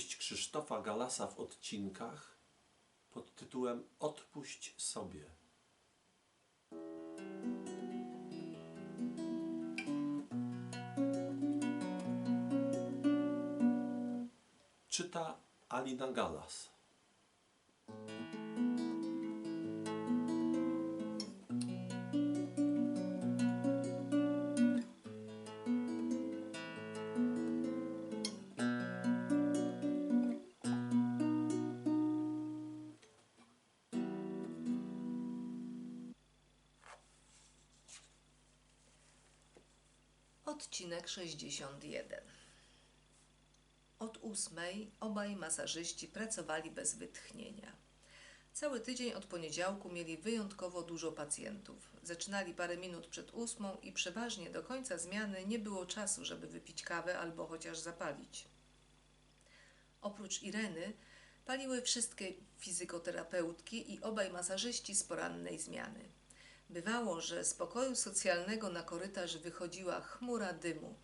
Powieść Krzysztofa Galasa w odcinkach pod tytułem Odpuść sobie. Czyta Alina Galas. Odcinek 61. Od ósmej obaj masażyści pracowali bez wytchnienia. Cały tydzień od poniedziałku mieli wyjątkowo dużo pacjentów. Zaczynali parę minut przed ósmą i przeważnie do końca zmiany nie było czasu, żeby wypić kawę albo chociaż zapalić. Oprócz Ireny paliły wszystkie fizykoterapeutki i obaj masażyści z porannej zmiany. Bywało, że z pokoju socjalnego na korytarz wychodziła chmura dymu.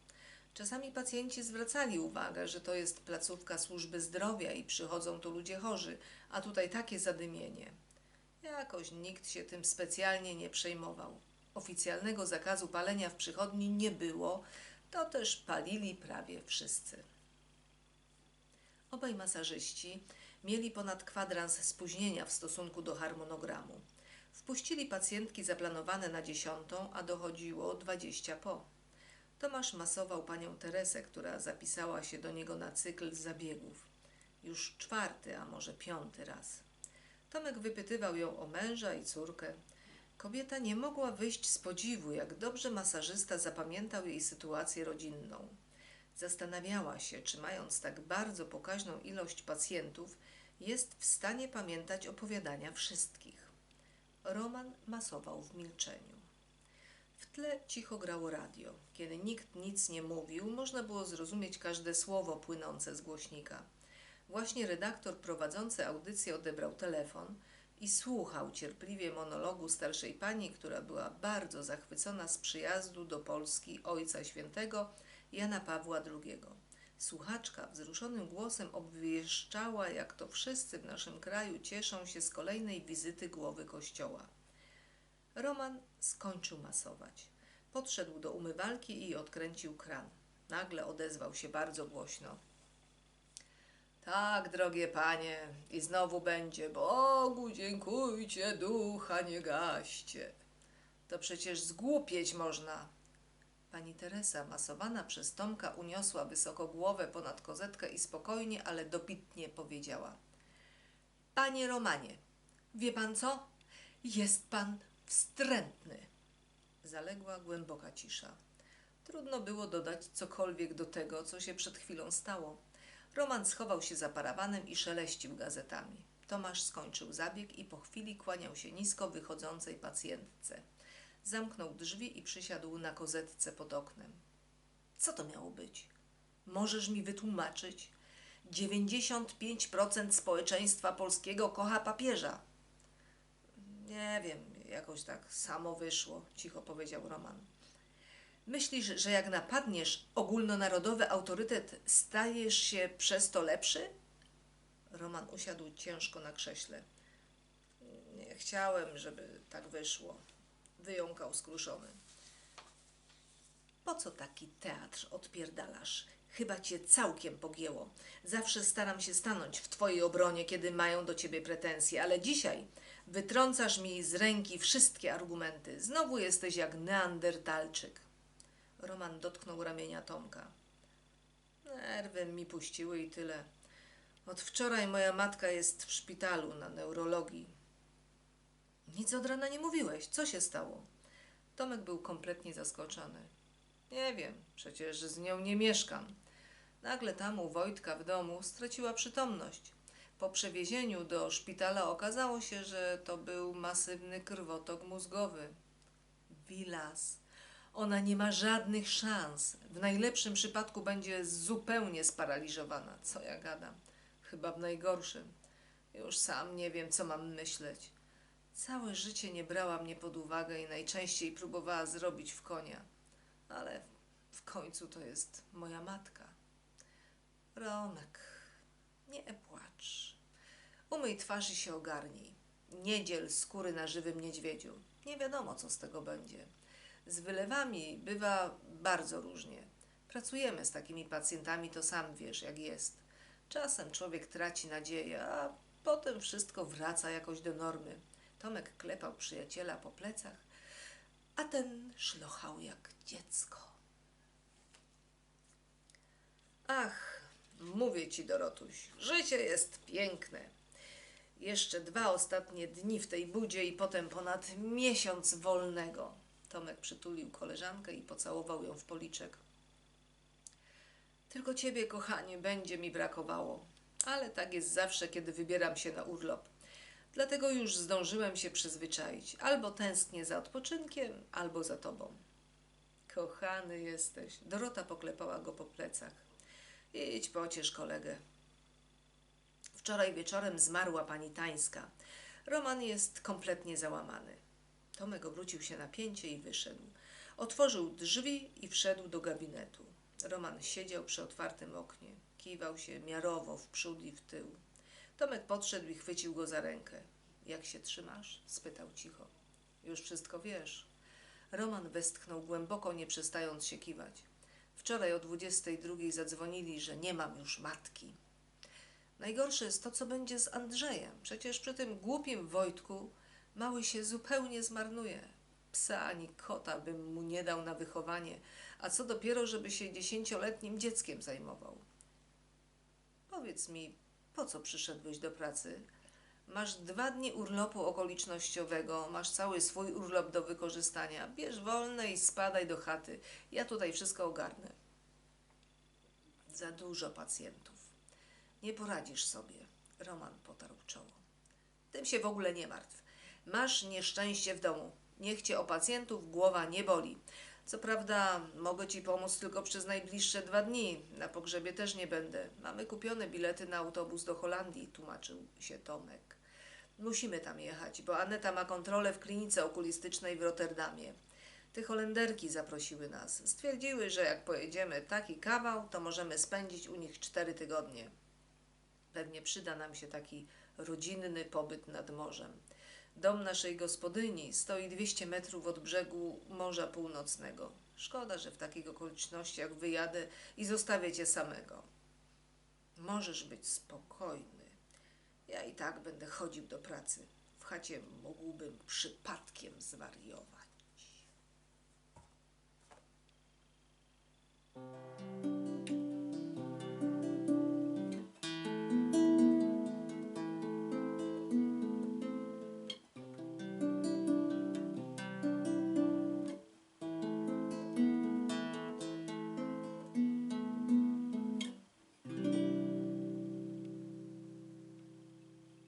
Czasami pacjenci zwracali uwagę, że to jest placówka służby zdrowia i przychodzą tu ludzie chorzy, a tutaj takie zadymienie. Jakoś nikt się tym specjalnie nie przejmował. Oficjalnego zakazu palenia w przychodni nie było, to też palili prawie wszyscy. Obaj masażyści mieli ponad kwadrans spóźnienia w stosunku do harmonogramu. Wpuścili pacjentki zaplanowane na dziesiątą, a dochodziło dwadzieścia po. Tomasz masował panią Teresę, która zapisała się do niego na cykl zabiegów. Już czwarty, a może piąty raz. Tomek wypytywał ją o męża i córkę. Kobieta nie mogła wyjść z podziwu, jak dobrze masażysta zapamiętał jej sytuację rodzinną. Zastanawiała się, czy mając tak bardzo pokaźną ilość pacjentów, jest w stanie pamiętać opowiadania wszystkich. Roman masował w milczeniu. W tle cicho grało radio. Kiedy nikt nic nie mówił, można było zrozumieć każde słowo płynące z głośnika. Właśnie redaktor prowadzący audycję odebrał telefon i słuchał cierpliwie monologu starszej pani, która była bardzo zachwycona z przyjazdu do Polski Ojca Świętego Jana Pawła II. Słuchaczka wzruszonym głosem obwieszczała, jak to wszyscy w naszym kraju cieszą się z kolejnej wizyty głowy kościoła. Roman skończył masować. Podszedł do umywalki i odkręcił kran. Nagle odezwał się bardzo głośno. Tak, drogie panie, i znowu będzie. Bogu dziękujcie, ducha nie gaście. To przecież zgłupieć można. Pani Teresa, masowana przez Tomka, uniosła wysoko głowę ponad kozetkę i spokojnie, ale dobitnie powiedziała. Panie Romanie, wie pan co? Jest pan wstrętny. Zaległa głęboka cisza. Trudno było dodać cokolwiek do tego, co się przed chwilą stało. Roman schował się za parawanem i szeleścił gazetami. Tomasz skończył zabieg i po chwili kłaniał się nisko wychodzącej pacjentce. Zamknął drzwi i przysiadł na kozetce pod oknem. Co to miało być? Możesz mi wytłumaczyć? 95% społeczeństwa polskiego kocha papieża. Nie wiem, jakoś tak samo wyszło, cicho powiedział Roman. Myślisz, że jak napadniesz ogólnonarodowy autorytet, stajesz się przez to lepszy? Roman usiadł ciężko na krześle. Nie chciałem, żeby tak wyszło. Wyjąkał skruszony. Po co taki teatr odpierdalasz? Chyba cię całkiem pogięło. Zawsze staram się stanąć w twojej obronie, kiedy mają do ciebie pretensje, ale dzisiaj wytrącasz mi z ręki wszystkie argumenty. Znowu jesteś jak neandertalczyk. Roman dotknął ramienia Tomka. Nerwy mi puściły i tyle. Od wczoraj moja matka jest w szpitalu na neurologii. Nic od rana nie mówiłeś. Co się stało? Tomek był kompletnie zaskoczony. Nie wiem, przecież z nią nie mieszkam. Nagle tam u Wojtka w domu straciła przytomność. Po przewiezieniu do szpitala okazało się, że to był masywny krwotok mózgowy. Wilas. Ona nie ma żadnych szans. W najlepszym przypadku będzie zupełnie sparaliżowana. Co ja gadam? Chyba w najgorszym. Już sam nie wiem, co mam myśleć. Całe życie nie brała mnie pod uwagę i najczęściej próbowała zrobić w konia. Ale w końcu to jest moja matka. Romek, Nie płacz. Umyj twarz i się ogarnij. Nie dziel skóry na żywym niedźwiedziu. Nie wiadomo, co z tego będzie. Z wylewami bywa bardzo różnie. Pracujemy z takimi pacjentami, to sam wiesz, jak jest. Czasem człowiek traci nadzieję, a potem wszystko wraca jakoś do normy. Tomek klepał przyjaciela po plecach, a ten szlochał jak dziecko. Ach, mówię ci, Dorotuś, życie jest piękne. Jeszcze dwa ostatnie dni w tej budzie i potem ponad miesiąc wolnego. Tomek przytulił koleżankę i pocałował ją w policzek. Tylko ciebie, kochanie, będzie mi brakowało. Ale tak jest zawsze, kiedy wybieram się na urlop. Dlatego już zdążyłem się przyzwyczaić. Albo tęsknię za odpoczynkiem, albo za tobą. Kochany jesteś. Dorota poklepała go po plecach. Idź pociesz kolegę. Wczoraj wieczorem zmarła pani Tańska. Roman jest kompletnie załamany. Tomek obrócił się na pięcie i wyszedł. Otworzył drzwi i wszedł do gabinetu. Roman siedział przy otwartym oknie. Kiwał się miarowo w przód i w tył. Tomek podszedł i chwycił go za rękę. Jak się trzymasz? spytał cicho. Już wszystko wiesz. Roman westchnął głęboko, nie przestając się kiwać. Wczoraj o 22 zadzwonili, że nie mam już matki. Najgorsze jest to, co będzie z Andrzejem. Przecież przy tym głupim Wojtku mały się zupełnie zmarnuje. Psa ani kota bym mu nie dał na wychowanie, a co dopiero, żeby się dziesięcioletnim dzieckiem zajmował. Powiedz mi, po co przyszedłeś do pracy? Masz dwa dni urlopu okolicznościowego, masz cały swój urlop do wykorzystania. Bierz wolne i spadaj do chaty. Ja tutaj wszystko ogarnę. Za dużo pacjentów. Nie poradzisz sobie. Roman potarł czoło. Tym się w ogóle nie martw. Masz nieszczęście w domu. Niech cię o pacjentów głowa nie boli. Co prawda, mogę ci pomóc tylko przez najbliższe dwa dni. Na pogrzebie też nie będę. Mamy kupione bilety na autobus do Holandii, tłumaczył się Tomek. Musimy tam jechać, bo Aneta ma kontrolę w klinice okulistycznej w Rotterdamie. Te Holenderki zaprosiły nas. Stwierdziły, że jak pojedziemy taki kawał, to możemy spędzić u nich cztery tygodnie. Pewnie przyda nam się taki rodzinny pobyt nad morzem. Dom naszej gospodyni stoi 200 metrów od brzegu Morza Północnego. Szkoda, że w takich okolicznościach wyjadę i zostawię cię samego. Możesz być spokojny. Ja i tak będę chodził do pracy. W chacie mógłbym przypadkiem zwariować.